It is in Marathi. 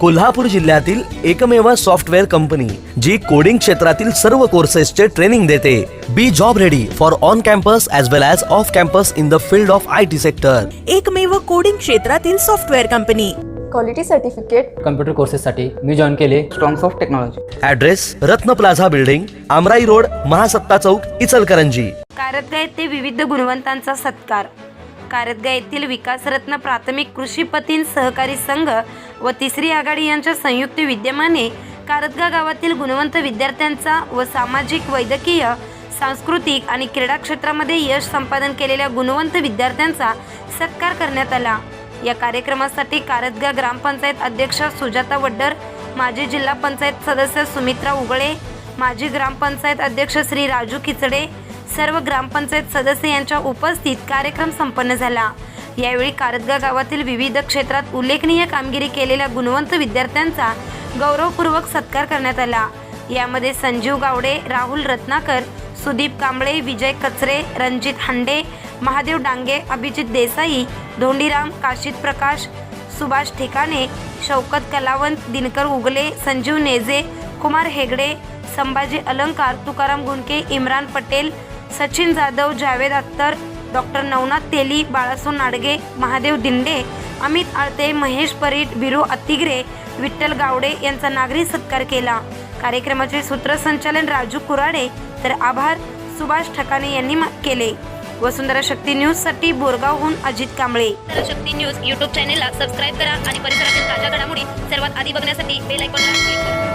कोल्हापूर जिल्ह्यातील एकमेव सॉफ्टवेअर कंपनी जी कोडिंग क्षेत्रातील सर्व कोर्सेसचे ट्रेनिंग देते. Be job ready for on campus as well as off campus in the field of I T sector एकमेव कोडिंग क्षेत्रातील software company. Quality certificate computer कोर्सेससाठी मी जॉईन केले. Strongs of technology address Ratna plaza building Amrai road Mahasatta Chowk Ichalkaranji Kardaga येथे विविध गुणवंतांचा सत्कार. कारदगा येथील विकासरत्न प्राथमिक कृषीपतीन सहकारी संघ व तिसरी आघाडी यांच्या संयुक्त विद्यमाने कारदगा गावातील गुणवंत विद्यार्थ्यांचा व सामाजिक वैद्यकीय सांस्कृतिक आणि क्रीडा क्षेत्रामध्ये यश संपादन केलेल्या गुणवंत विद्यार्थ्यांचा सत्कार करण्यात आला. या कार्यक्रमासाठी कारदगा ग्रामपंचायत अध्यक्ष सुजाता वड्डर माजी जिल्हा पंचायत सदस्य सुमित्रा उगळे माजी ग्रामपंचायत अध्यक्ष श्री राजू खिचडे सर्व ग्रामपंचायत सदस्य यांच्या उपस्थित कार्यक्रम संपन्न झाला. यावेळी कारदगा गावातील विविध क्षेत्रात उल्लेखनीय कामगिरी केलेल्या गुणवंत विद्यार्थ्यांचा गौरवपूर्वक सत्कार करण्यात आला. यामध्ये संजीव गावडे राहुल रत्नाकर सुदीप कांबळे विजय कचरे रणजित हांडे महादेव डांगे अभिजित देसाई धोंडीराम काशीद प्रकाश सुभाष ठिकाणे शौकत कलावंत दिनकर उगले संजीव नेजे कुमार हेगडे संभाजी अलंकार तुकाराम गुंडके इम्रान पटेल सचिन जाधव जावेद अख्तर डॉक्टर नवनाथ तेली बाळासो नाडगे महादेव दिंडे अमित आळते महेश परीट बिरू अतिग्रे विठ्ठल गावडे यांचा नागरी सत्कार केला. कार्यक्रमाचे सूत्रसंचालन राजू कुराडे तर आभार सुभाष ठकाणे यांनी केले. वसुंधरा शक्ती न्यूजसाठी बोरगावहून अजित कांबळे. शक्ती न्यूज यूट्यूब चॅनेलला सबस्क्राईब करा आणि परिसरातील ताज्या घडामोडी सर्वात आधी बघण्यासाठी बेल आयकॉनला